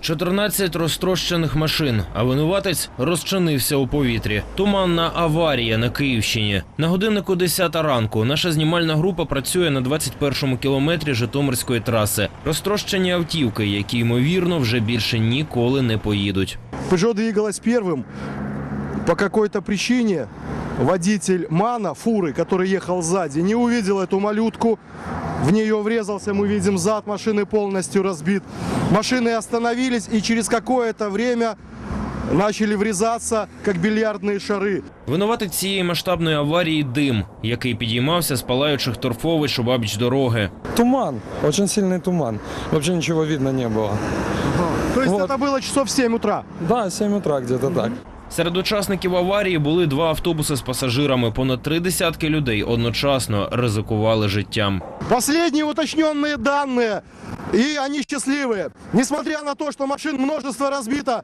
14 розтрощених машин, а винуватець розчинився у повітрі. Туманна аварія на Київщині. На годиннику 10 ранку наша знімальна група працює на 21-му кілометрі Житомирської траси. Розтрощені автівки, які ймовірно вже більше ніколи не поїдуть. Peugeot двигалась первым. По какой-то причине водитель Мана, фуры, который ехал сзади, не увидел эту малютку. В нее врезался, мы видим, зад машины полностью разбит. Машины остановились и через какое-то время начали врезаться, как бильярдные шары. Винуватець цієї масштабної аварії дим, який підіймався з палаючих торфовищ обабіч дороги. Туман, очень сильный туман. Вообще ничего видно не было. То есть Вот. это было часов в 7 утра. Да, 7 утра где-то так. Серед учасників аварії були два автобуси з пасажирами. Понад три десятки людей одночасно ризикували життям. Последние уточненные данные, и они счастливые. Несмотря на то, что машин множество разбито,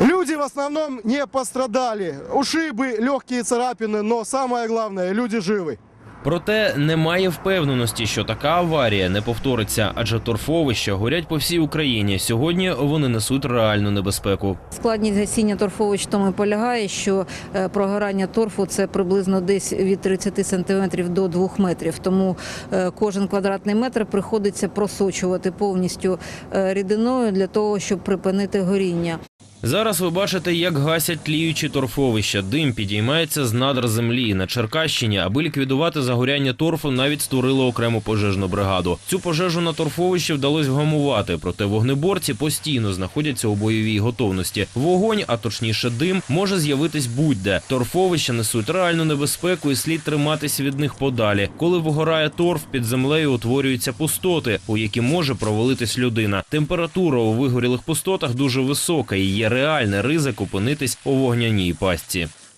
люди в основном не пострадали. Ушибы, легкие царапины, но самое главное, люди живы. Проте немає впевненості, що така аварія не повториться, адже торфовища горять по всій Україні. Сьогодні вони несуть реальну небезпеку. Складність гасіння торфовищ тому полягає, що е, прогорання торфу це приблизно десь від 30 сантиметрів до 2 метрів. Тому е, кожен квадратний метр приходиться просочувати повністю е, рідиною для того, щоб припинити горіння. Зараз ви бачите, як гасять тліючі торфовища. Дим підіймається з надр землі. На Черкащині, аби ліквідувати загоряння торфу, навіть створили окрему пожежну бригаду. Цю пожежу на торфовищі вдалося вгамувати, проте вогнеборці постійно знаходяться у бойовій готовності. Вогонь, а точніше дим, може з'явитись будь-де. Торфовища несуть реальну небезпеку і слід триматися від них подалі. Коли вигорає торф, під землею утворюються пустоти, у які може провалитись людина. Температура у вигорілих пустотах дуже висока і є реальний ризик опинитись у вогняній пастці.